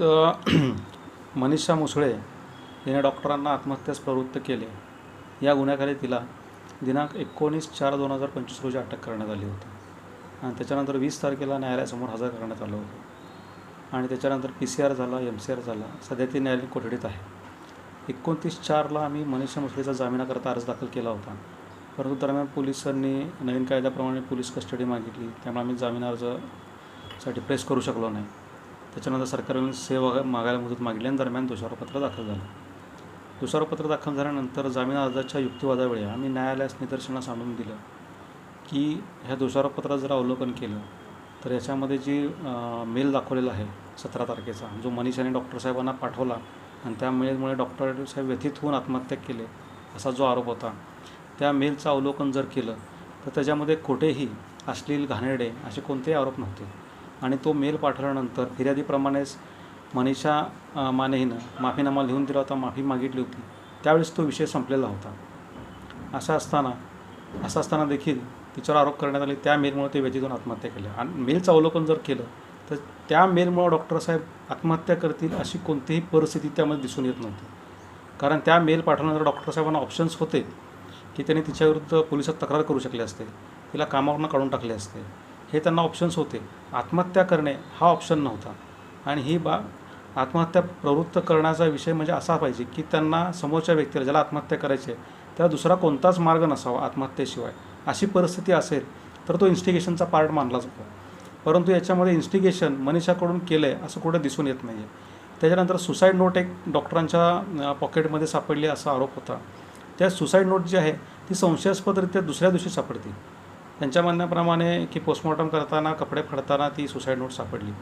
तर मनीषा मुसळे हिने डॉक्टरांना आत्महत्यास प्रवृत्त केले. या गुन्ह्याखाली तिला दिनांक एकोणीस चार दोन हजार पंचवीस रोजी अटक करण्यात आली होती. आणि त्याच्यानंतर वीस तारखेला न्यायालयासमोर हजर करण्यात आलं होतं. आणि त्याच्यानंतर पी सी आर झाला एम सी आर झाला. सध्या ती न्यायालयीन कोठडीत आहे. एकोणतीस चारला आम्ही मनीषा मुसळेचा जामिनाकरता अर्ज दाखल केला होता. परंतु दरम्यान पोलिसांनी नवीन कायद्याप्रमाणे पोलीस कस्टडी मागितली. त्यामुळे आम्ही जामीन अर्जसाठी प्रेस करू शकलो नाही. त्याच्यानंतर सरकारने सेवा मागायला मुदत मागली आणि दरम्यान दोषारोपत्र दाखल झालं. दोषारोपत्र दाखल झाल्यानंतर जामीन अर्जाच्या युक्तिवादावेळी आम्ही न्यायालयास निदर्शनास आणून दिलं की ह्या दोषारोपत्रात जर अवलोकन केलं तर याच्यामध्ये जी मेल दाखवलेला आहे सतरा तारखेचा जो मनीषाने डॉक्टर साहेबांना पाठवला आणि त्या मेलमुळे डॉक्टर साहेब व्यथित होऊन आत्महत्या केले असा जो आरोप होता त्या मेलचं अवलोकन जर केलं तर त्याच्यामध्ये कुठेही अश्लील घाणेरडे असे कोणतेही आरोप नव्हते. आणि तो मेल पाठवल्यानंतर फिर्यादीप्रमाणेच मनीषा मानेहीनं माफीनामा लिहून दिला होता माफी मागितली होती. त्यावेळेस तो विषय संपलेला होता. असा असताना असं असताना देखील तिच्यावर आरोप करण्यात आले. त्या मेलमुळे ते व्यतीतून आत्महत्या केल्या. आणि मेलचं अवलोकन जर केलं तर त्या मेलमुळे डॉक्टर साहेब आत्महत्या करतील अशी कोणतीही परिस्थिती त्यामध्ये दिसून येत नव्हती. कारण त्या मेल पाठवल्यानंतर डॉक्टर साहेबांना ऑप्शन्स होते की त्यांनी तिच्याविरुद्ध पोलिसात तक्रार करू शकले असते तिला कामावरनं काढून टाकले असते. हे त्यांना ऑप्शन्स होते. आत्महत्या करणे हा ऑप्शन नव्हता. आणि ही बा आत्महत्या प्रवृत्त करण्याचा विषय म्हणजे असा पाहिजे की त्यांना समोरच्या व्यक्तीला ज्याला आत्महत्या करायची आहे त्याला दुसरा कोणताच मार्ग नसावा आत्महत्येशिवाय. अशी परिस्थिती असेल तर तो इन्स्टिगेशनचा पार्ट मानला जातो. परंतु याच्यामध्ये इन्स्टिगेशन मनीषाकडून केलं आहे असं कुठं दिसून येत नाही आहे त्याच्यानंतर सुसाईड नोट एक डॉक्टरांच्या पॉकेटमध्ये सापडली असा आरोप होता. त्या सुसाईड नोट जी आहे ती संशयास्पदरित्या दुसऱ्या दिवशी सापडते. त्यांच्या म्हणण्याप्रमाणे की पोस्टमॉर्टम करताना कपडे फाडताना ती सुसाईड नोट सापडली.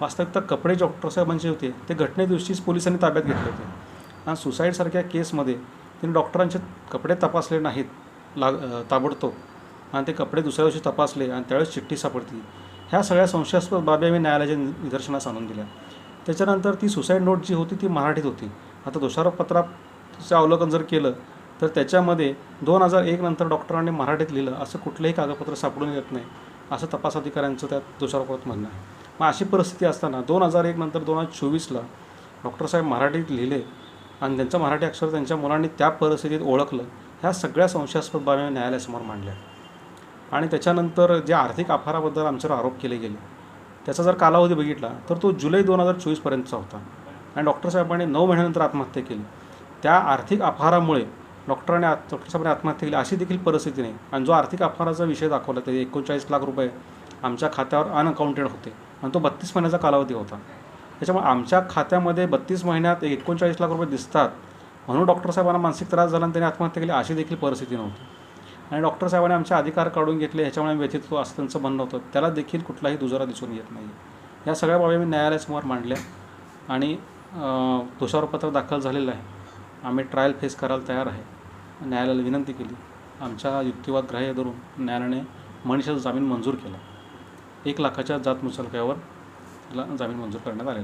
वास्तविकता कपडे डॉक्टर साहेबांचे होते ते घटने दिवशीच पोलिसांनी ताब्यात घेतले होते. आणि सुसाईडसारख्या केसमध्ये त्यांनी डॉक्टरांचे कपडे तपासले नाहीत लाग ताबडतोब. आणि ते कपडे दुसऱ्या दिवशी तपासले आणि त्यावेळेस चिठ्ठी सापडती. ह्या सगळ्या संशयास्पद बाबी आम्ही न्यायालयाच्या निदर्शनास आणून दिल्या. त्याच्यानंतर ती सुसाईड नोट जी होती ती मराठीत होती. आता दोषारोपत्राचं अवलोकन जर केलं तर त्याच्यामध्ये दोन हजार एक नंतर डॉक्टरांनी मराठीत लिहिलं असं कुठलंही कागदपत्र सापडून येत नाही असं तपास अधिकाऱ्यांचं त्यात दोषारोपात म्हणणं आहे. मग अशी परिस्थिती असताना दोन हजार एक नंतर दोन हजार चोवीसला डॉक्टर साहेब मराठीत लिहिले आणि त्यांचं मराठी अक्षर त्यांच्या मुलांनी त्या परिस्थितीत ओळखलं ह्या सगळ्या संशयास्पद बाबी न्यायालयासमोर मांडल्या. आणि त्याच्यानंतर जे आर्थिक आभाराबद्दल आमच्यावर आरोप केले गेले त्याचा जर कालावधी बघितला तर तो जुलै दोन हजार चोवीसपर्यंतचा होता. आणि डॉक्टर साहेबांनी नऊ महिन्यानंतर आत्महत्या केली. त्या आर्थिक अपहारामुळे डॉक्टरांनी आत डॉक्टर साहेबांनी आत्महत्या केली. अशी देखील परिस्थिती नाही. आणि जो आर्थिक अपहाराचा विषय दाखवला ते एकोणचाळीस लाख रुपये आमच्या खात्यावर अनअकाउंटेड होते. आणि तो बत्तीस महिन्याचा कालावधी होता. त्याच्यामुळे आमच्या खात्यामध्ये बत्तीस महिन्यात एकोणचाळीस लाख रुपये दिसतात. म्हणून डॉक्टर साहेबांना मानसिक त्रास झाला आणि त्यांनी आत्महत्या केली. अशी देखील परिस्थिती नव्हती. आणि डॉक्टर साहेबांनी आमचे अधिकार काढून घेतले. ह्याच्यामुळे आम्ही व्यथित होतो असं त्यांचं म्हणणं होतं. त्याला देखील कुठलाही दुजोरा दिसून येत नाही. या सगळ्या बाबी मी न्यायालयासमोर मांडल्या. आणि दोषारोपत्र दाखल झालेलं आहे. आम्ही ट्रायल फेस करायला तयार आहे. न्यायालयाला विनंती केली. आमच्या युक्तिवाद ग्राह्य धरून न्यायालयाने मनीषाचा जामीन मंजूर केला. एक लाखाच्या जात मुचलक्यावर तिला जामीन मंजूर करण्यात आलेला